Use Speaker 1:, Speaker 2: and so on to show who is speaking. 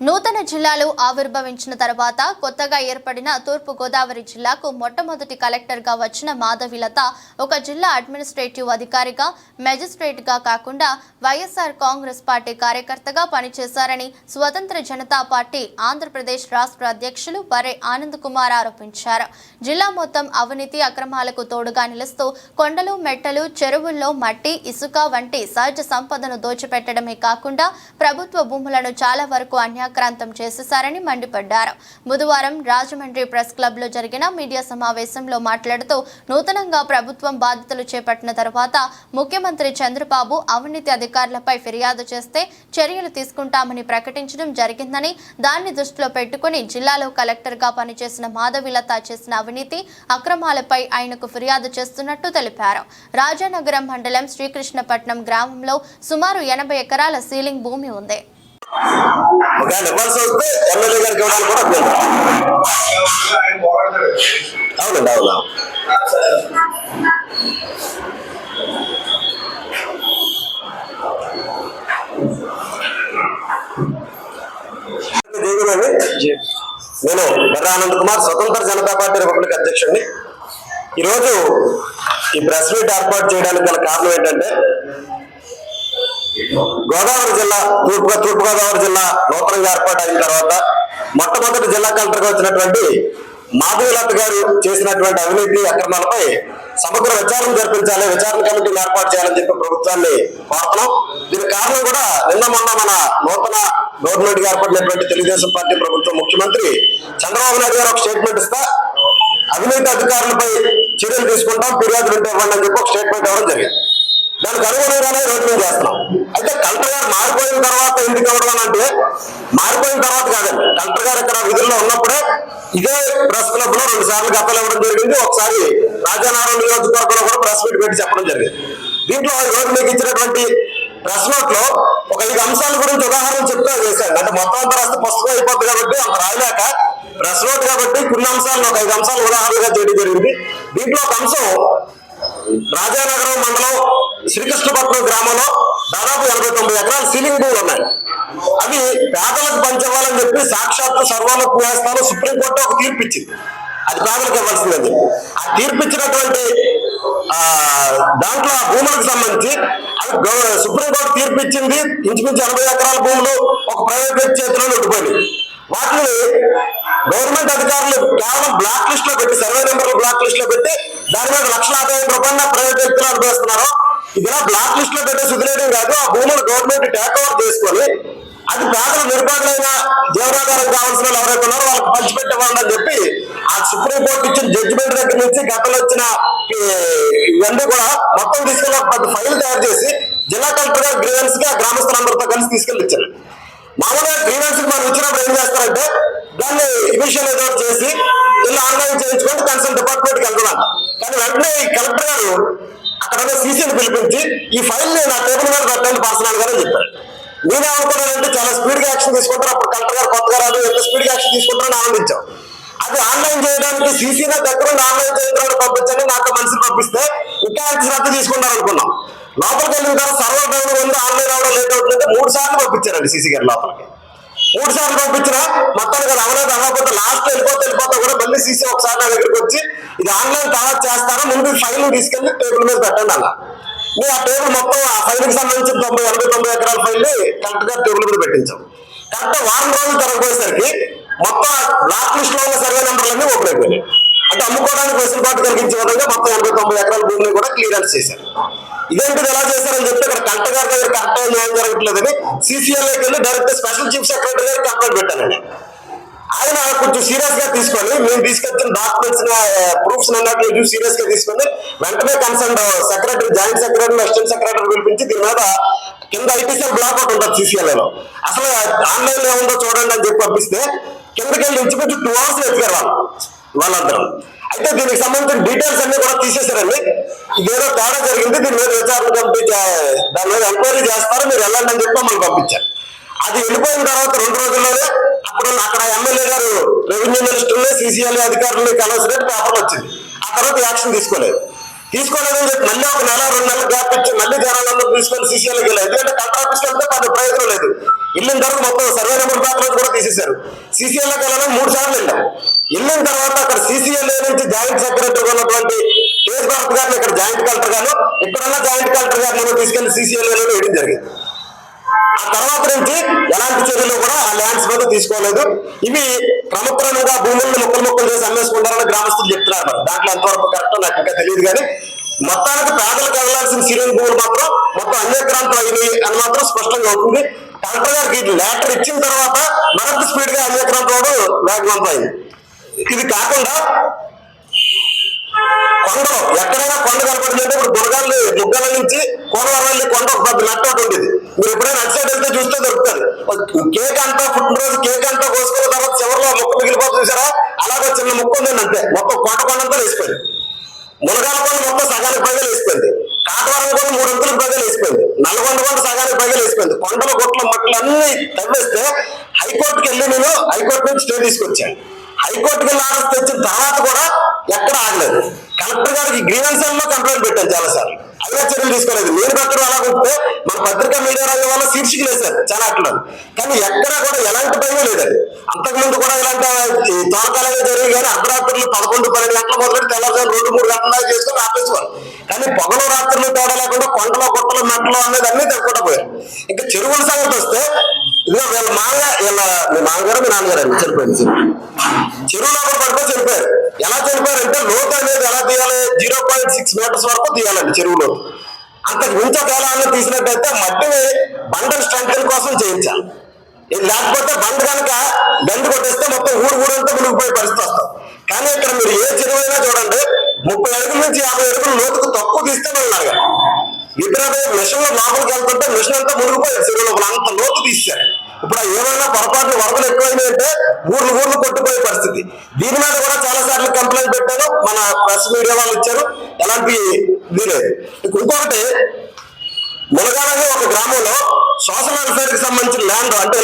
Speaker 1: నూతన జిల్లాలు ఆవిర్భవించిన తర్వాత కొత్తగా ఏర్పడిన తూర్పు గోదావరి జిల్లాకు మొట్టమొదటి కలెక్టర్గా వచ్చిన మాధవిలత ఒక జిల్లా అడ్మినిస్ట్రేటివ్ అధికారిగా మెజిస్ట్రేట్గా కాకుండా వైఎస్ఆర్ కాంగ్రెస్ పార్టీ కార్యకర్తగా పనిచేశారని స్వతంత్ర జనతా పార్టీ ఆంధ్రప్రదేశ్ రాష్ట్ర అధ్యక్షులు వరే ఆనంద్ కుమార్ ఆరోపించారు. జిల్లా మొత్తం అవినీతి అక్రమాలకు తోడుగా నిలుస్తూ కొండలు మెట్టలు చెరువుల్లో మట్టి ఇసుక వంటి సహజ సంపదను దోచిపెట్టడమే కాకుండా ప్రభుత్వ భూములను చాలా వరకు అన్యాక్రాంతం చేసేశారని మండిపడ్డారు. బుధవారం రాజమండ్రి ప్రెస్ క్లబ్లో జరిగిన మీడియా సమావేశంలో మాట్లాడుతూ నూతనంగా ప్రభుత్వం బాధ్యతలు చేపట్టిన తర్వాత ముఖ్యమంత్రి చంద్రబాబు అవినీతి అధికారులపై ఫిర్యాదు చేస్తే చర్యలు తీసుకుంటామని ప్రకటించడం జరిగిందని దాన్ని దృష్టిలో పెట్టుకుని జిల్లాలో కలెక్టర్గా పనిచేసిన మాధవిలత చేసిన అవినీతి అక్రమాలపై ఆయనకు ఫిర్యాదు చేస్తున్నట్టు తెలిపారు. రాజానగరం మండలం శ్రీకృష్ణపట్నం గ్రామంలో సుమారు ఎనభై ఎకరాల సీలింగ్ భూమి ఉంది.
Speaker 2: ఒకవేళ ఇవ్వాల్సి వస్తే ఎమ్మెల్యే గారికి ఇవ్వడానికి కూడా అభ్యంతరం అవునండి అవునా నేను బర్ర ఆనంద్ కుమార్ స్వతంత్ర జనతా పార్టీ రిపబ్లిక్ అధ్యక్షుడిని. ఈరోజు ఈ ప్రెస్ మీట్ ఏర్పాటు చేయడానికి గల కారణం ఏంటంటే గోదావరి జిల్లా తూర్పు తూర్పు గోదావరి జిల్లా నూతనంగా ఏర్పాటు అయిన తర్వాత మొట్టమొదటి జిల్లా కలెక్టర్గా వచ్చినటువంటి మాధవీలత గారు చేసినటువంటి అవినీతి అక్రమాలపై సమగ్ర విచారణ జరిపించాలి. విచారణ కమిటీని ఏర్పాటు చేయాలని చెప్పి ప్రభుత్వాన్ని కోరుతున్నాం. దీని కారణం కూడా నిన్న మొన్న మన నూతన గవర్నమెంట్గా ఏర్పడినటువంటి తెలుగుదేశం పార్టీ ప్రభుత్వం ముఖ్యమంత్రి చంద్రబాబు నాయుడు గారు ఒక స్టేట్మెంట్ ఇస్తా అవినీతి అధికారులపై చర్యలు తీసుకుంటాం ఫిర్యాదులు ఉంటే ఇవ్వండి అని చెప్పి ఒక స్టేట్మెంట్ ఇవ్వడం జరిగింది. దానికి అనుగుణంగానే రోడ్డు మీద చేస్తున్నాం. అయితే కలెక్టర్ గారు మారిపోయిన తర్వాత ఎందుకు ఇవ్వడం అంటే మారిపోయిన తర్వాత కాదండి. కలెక్టర్ గారు ఇక్కడ విధుల్లో ఉన్నప్పుడే ఇదే ప్రెస్ క్లబ్లో రెండు సార్లు గతలు ఇవ్వడం జరిగింది. ఒకసారి రాజానారాయణ నియోజకవర్గంలో కూడా ప్రెస్ మీట్ పెట్టి చెప్పడం జరిగింది. దీంట్లో ఈ రోజు మీకు ఇచ్చినటువంటి ప్రెస్ నోట్లో ఒక ఐదు అంశాల గురించి ఉదాహరణ చెప్తే చేశాడు అంటే మొత్తం అంతా రాస్తే పుస్తకం అయిపోద్ది కాబట్టి అంత రాయలేక ప్రెస్ నోట్ కాబట్టి కొన్ని అంశాలను ఒక ఐదు అంశాలు ఉదాహరణగా చేయడం జరిగింది. దీంట్లో ఒక అంశం రాజానగరం మండలం శ్రీకృష్ణపట్నం గ్రామంలో దాదాపు ఎనభై తొమ్మిది ఎకరాలు సీలింగ్ భూములు ఉన్నాయి. అవి పేదలకు పంచవాలని చెప్పి సాక్షాత్తు సర్వోన్నత న్యాయస్థానం సుప్రీంకోర్టు ఒక తీర్పు ఇచ్చింది అది పేదలకు ఇవ్వాల్సిందని ఆ తీర్పు ఇచ్చినటువంటి దాంట్లో ఆ భూములకు సంబంధించి అది సుప్రీంకోర్టు తీర్పు ఇచ్చింది ఇంచుమించు ఎనభై ఎకరాల భూములు ఒక ప్రైవేట్ వ్యక్తి చేతిలో ఉండిపోయింది వాటిని గవర్నమెంట్ అధికారులు కేవలం బ్లాక్ లిస్ట్లో పెట్టి సర్వే నెంబర్లు బ్లాక్ లిస్ట్లో పెట్టి దాని మీద లక్షల యాభై ఐదు రూపాయల ప్రైవేట్ వ్యక్తులు అనుభవిస్తున్నారు ఇలా బ్లాక్ లిస్ట్లో పెట్టే సుదిలేయడం కాదు ఆ భూములు గవర్నమెంట్ టేక్ ఓవర్ చేసుకొని అది పేదల నిరుపేదలైన జీవనాధారం కావాల్సిన వాళ్ళు ఎవరైతే ఉన్నారో వాళ్ళకి పంచిపెట్టేవాళ్ళు అని చెప్పి ఆ సుప్రీం కోర్టు ఇచ్చిన జడ్జిమెంట్ దగ్గర నుంచి గతంలో వచ్చిన ఇవన్నీ కూడా మొత్తం తీసుకెళ్ళి ఒక పెద్ద ఫైల్ తయారు చేసి జిల్లా కలెక్టర్ గారు గ్రీవెన్స్గా గ్రామస్తులందరితో కలిసి తీసుకెళ్ళి ఇచ్చారు మామూలుగా గ్రీవెన్స్ మనం ఇచ్చినప్పుడు ఏం చేస్తారంటే దాన్ని ఇనిషియల్ ఏదో చేసి ఇలా ఆన్లైన్ చేయించుకుంటే కన్సల్ట్ డిపార్ట్మెంట్కి వెళ్తున్నాం. కానీ వెంటనే కలెక్టర్ గారు అక్కడ ఉన్న సీసీని పిలిపించి ఈ ఫైల్ని నా టేబుల్ మీద పెట్టండి పర్సనల్ గానే చెప్పారు నేనేమనుకున్నానంటే చాలా స్పీడ్గా యాక్షన్ తీసుకుంటారు అప్పుడు కలెక్టర్ గారు కొత్తగా రాదు ఎంత స్పీడ్గా యాక్షన్ తీసుకుంటారని ఆనందించాం. అది ఆన్లైన్ చేయడానికి సీసీ నా దగ్గర ఆన్లైన్ చేయడానికి పంపించండి నాకు మనిషిని పంపిస్తే ఇంకా అంత శ్రద్ధ తీసుకుంటారు అనుకున్నాం లోపలికి వెళ్ళిన తర్వాత సర్వర్ డౌన్ ఉంది ఆన్లైన్ అవడం లేట్ అవుతుందంటే మూడు సార్లు పంపించారండి సీసీ గారు లోపలికి. మూడు సార్లు పంపించిన మొత్తానికి అది అవ్వలేదు అవ్వకపోతే లాస్ట్ వెళ్ళిపోతే వెళ్ళిపోతే కూడా మళ్ళీ సీసీ ఒకసారి నా దగ్గరికి వచ్చి ఇది ఆన్లైన్ తర్వాత చేస్తాను ముందు ఫైల్ తీసుకెళ్ళి టేబుల్ మీద పెట్టండి అలా నేను ఆ టేబుల్ మొత్తం ఆ ఫైల్కి సంబంధించిన తొంభై ఎనభై తొంభై ఎకరాల ఫైల్ కరెక్ట్గా టేబుల్ మీద పెట్టించాం. కరెక్ట్ వారం రోజులు తరగపోయేసరికి మొత్తం బ్లాక్ లిస్ట్లో ఉన్న సర్వే నెంబర్లన్నీ ఓపెన్ అయిపోయినాయి. అమ్ముకోవడానికి వెసులుబాటు కలిగించే విధంగా మొత్తం ఎనభై తొంభై ఎకరాల భూమిని కూడా క్లియరెన్స్ చేశారు. ఇదేంటిది ఎలా చేశారని చెప్తే ఇక్కడ కలెక్టర్ గారి దగ్గర కరెక్ట్ న్యాయం జరగట్లేదని సీసీఎల్ఏకి వెళ్ళి డైరెక్ట్ స్పెషల్ చీఫ్ సెక్రటరీ గారికి కంప్లైంట్ పెట్టానండి ఆయన కొంచెం సీరియస్గా తీసుకొని మేము తీసుకొచ్చిన డాక్యుమెంట్స్ ప్రూఫ్స్ అన్నట్లు సీరియస్గా తీసుకొని వెంటనే concern secretary joint secretary assistant secretary పిలిపించి దీని మీద కింద ఐటీసీఎల్ బ్లాక్ అవుట్ ఉంటుంది CCLA లో. అసలు ఆన్లైన్లో ఏముందో చూడండి అని చెప్పి పంపిస్తే కిందకి వెళ్ళి ఇంచుమించు టూ అవర్స్ వెతికారు వాళ్ళు. వాళ్ళందరూ. అయితే దీనికి సంబంధించిన డీటెయిల్స్ అన్ని కూడా తీసేశారండి. ఇదేదో తేడా జరిగింది దీని మీద విచారణ కమిటీ దాని మీద ఎంక్వైరీ చేస్తారు మీరు వెళ్ళండి అని చెప్పి మమ్మల్ని పంపించారు. అది వెళ్ళిపోయిన తర్వాత రెండు రోజుల్లోనే అక్కడ అక్కడ ఎమ్మెల్యే గారు రెవెన్యూ మినిస్టర్ని సిసిఎల్ అధికారులని కలవసినట్టు పేపర్ వచ్చింది. ఆ తర్వాత యాక్షన్ తీసుకోలేదు. తీసుకోలేదని చెప్పి మళ్ళీ ఒక నెల రెండు నెలలు గ్యాప్ ఇచ్చి మళ్ళీ జనాలను తీసుకొని సీసీఎల్కి వెళ్ళారు ఎందుకంటే కలెక్టర్ ఆఫీస్కి వెళ్తే పది ప్రయోజనం లేదు. వెళ్ళిన తర్వాత మొత్తం సర్వే నెంబర్ పేపర్ కూడా తీసేశారు. సీసీఎల్కి వెళ్ళాలని మూడు సార్లు వెళ్ళాం. వెళ్ళిన తర్వాత అక్కడ సీసీఎల్ఏ నుంచి జాయింట్ సెక్రటరీ ఉన్నటువంటి తేజ్ భారత్ గారిని ఇక్కడ జాయింట్ కలెక్టర్ గారు ఇక్కడున్న జాయింట్ కలెక్టర్ గారిని తీసుకెళ్ళి సీసీఎల్ఏలో వేయడం జరిగింది. ఆ తర్వాత నుంచి ఎలాంటి చర్యలు కూడా ఆ ల్యాండ్స్ మీద తీసుకోలేదు. ఇవి క్రమక్రమంగా భూములను ముక్కలు ముక్కలు చేసి అమ్మేసుకుంటారని గ్రామస్తులు చెప్తున్నారు మరి. దాంట్లో ఎంతవరకు కరెక్ట్ నాకు ఇంకా తెలియదు కానీ మొత్తానికి పేదలకు వెళ్ళాల్సిన సిరియన్ భూములు మాత్రం మొత్తం అన్యక్రాంతం అయినాయి అని మాత్రం స్పష్టంగా అవుతుంది కలెక్టర్ గారికి లెటర్ ఇచ్చిన తర్వాత మరింత స్పీడ్గా అన్యక్రాంతం అవడం వేగవంతం అయింది. ఇది కాకుండా కొండలు. ఎక్కడైనా కొండ కనపడిందంటే ఇప్పుడు బురగాళ్ళు దుర్గాల నుంచి కోనవరాలి కొండ ఒక పెద్ద నట్ట ఒకటి ఉండేది. మీరు ఎప్పుడైనా అటు సైడ్ వెళ్తే చూస్తే దొరుకుతుంది. కేక్ అంతా పుట్టినరోజు కేక్ అంతా కోసుకున్న తర్వాత చివరిలో ముక్క మిగిలిపోతుంది చూసారా? అలాగే చిన్న ముక్క ఉందండి అంతే. మొత్తం కోట కొండంతా వేసిపోయింది మునగాల కొండ మొత్తం సగానికి పైగా వేసిపోయింది కాటవరం కొండ మూడంతులకు పైగా వేసిపోయింది నల్గొండ కొండ సగానికి పైగా వేసిపోయింది కొండల గుట్ల మట్టలు అన్ని తవ్వేస్తే హైకోర్టుకి వెళ్ళి నేను హైకోర్టు నుంచి స్టే తీసుకొచ్చాను. హైకోర్టుకి వెళ్ళి తెచ్చిన తర్వాత కూడా ఎక్కడ ఆగలేదు. కలెక్టర్ గారికి గ్రీవెన్స్లో కంప్లైంట్ పెట్టాను చాలా సార్లు. అయినా చర్యలు తీసుకోలేదు. నేను పెట్టడం అలా ఉంటే మన పత్రికా మీడియా రంగం వల్ల శీర్షికలు వేశారు చాలా అట్లా కానీ ఎక్కడా కూడా ఎలాంటి భయం లేదండి అంతకుముందు కూడా ఇలాంటి ఈ తోటకాలంగా జరిగి కానీ అర్ధరాత్రులు పదకొండు పన్నెండు గంటల మొదలెట్టి తెల్లవారు రెండు మూడు గంటల చేసుకొని ఆపేసేవారు. కానీ పొగలు రాత్రులు తేడా లేకుండా కొండలో గుట్టలు మెట్టలు అనేది అన్ని తగ్గకుండా పోయారు. ఇంకా చెరువుల సంగతి వస్తే ఇదిగో వీళ్ళ మామయ్య వీళ్ళ మీ మామగారు మీ నాన్నగారు అండి చనిపోయింది చెరువులో పడితే పడిపోయి చనిపోయారు. ఎలా చనిపోయారంటే లోతు అనేది ఎలా తీయాలి? జీరో పాయింట్ సిక్స్ మీటర్స్ వరకు తీయాలండి చెరువులో. అంతకు మించ కాలాన్ని తీసినట్టయితే మట్టిని బండల స్ట్రెంగ్ కోసం చేయించాలి. లేకపోతే బండ కనుక బండి కొట్టేస్తే మొత్తం ఊరు ఊరంతా మునిగిపోయే పరిస్థితి వస్తాం కానీ ఇక్కడ మీరు ఏ చెరువు అయినా చూడండి ముప్పై అడుగుల నుంచి యాభై అడుగులు లోతుకు తక్కువ తీస్తే ఉన్నారు ఇతర మిషన్లో లోపలికి వెళ్తుంటే మిషన్ అంతా మునిగిపోయారు చెరువు లోపల అంత లోతు తీశారు. ఇప్పుడు ఏమైనా పొరపాట్లు వరదలు ఎక్కువైనాయంటే ఊర్లు ఊర్లు కొట్టుపోయే పరిస్థితి. దీని మీద కూడా చాలా సార్లు కంప్లైంట్ పెట్టాను. మన ప్రెస్ మీడియా వాళ్ళు ఇచ్చారు. ఎలాంటి ఇది లేదు. ఇంకొకటి మునగాలని ఒక గ్రామంలో సోషల్ వెల్ఫేర్కి సంబంధించిన ల్యాండ్ అంటే